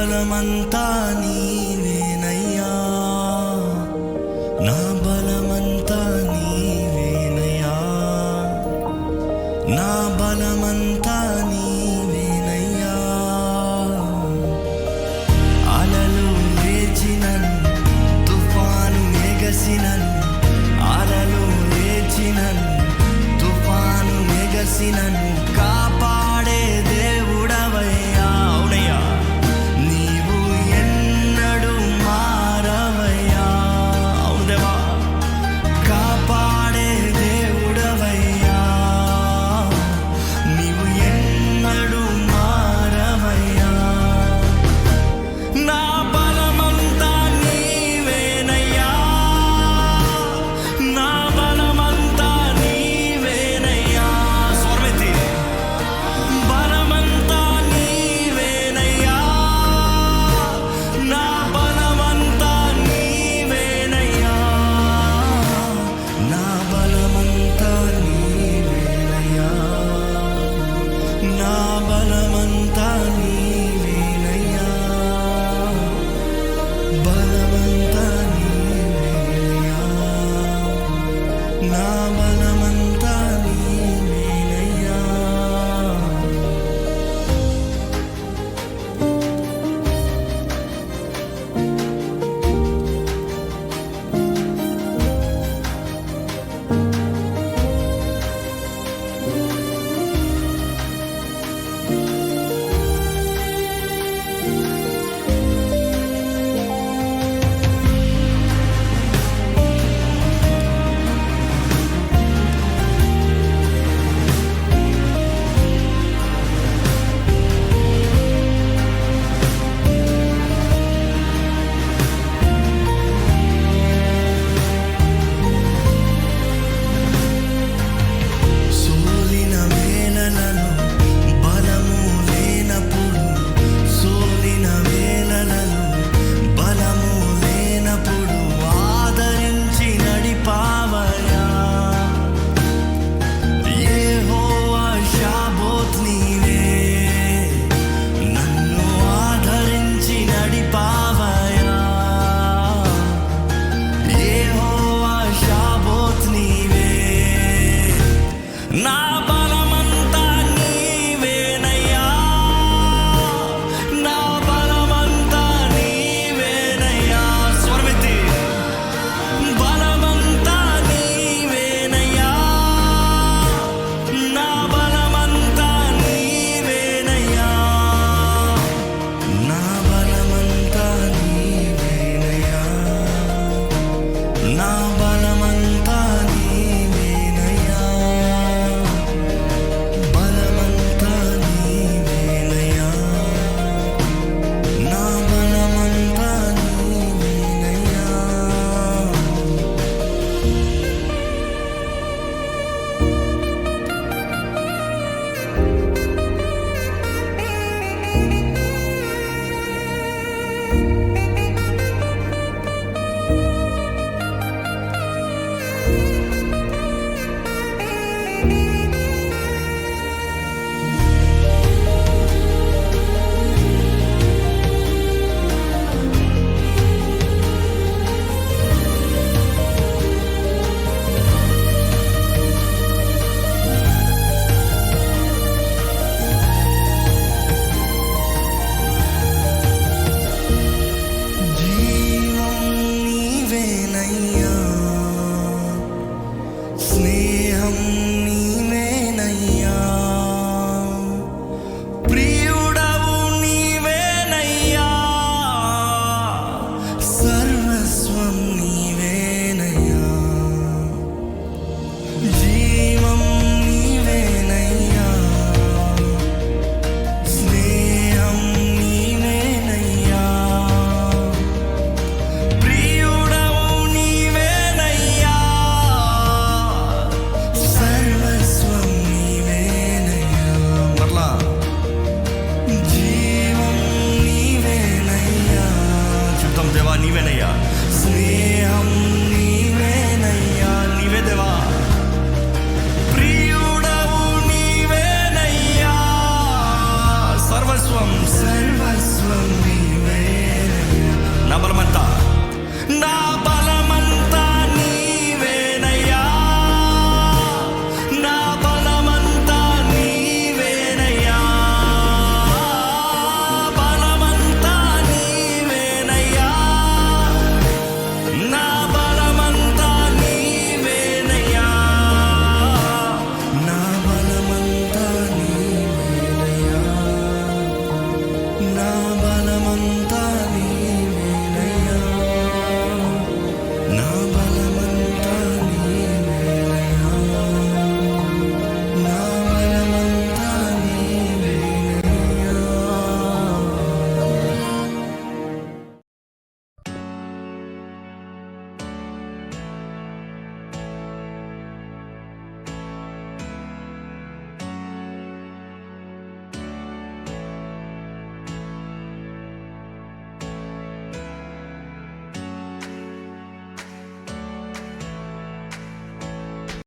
బలమంతా నీవేనయ్యా. నా బలమంతా నీవేనయ్యా. నా But സ്നേഹം నీవేనయ్యా. స్నేహం నీవేనయ్యా. నీవే దేవా.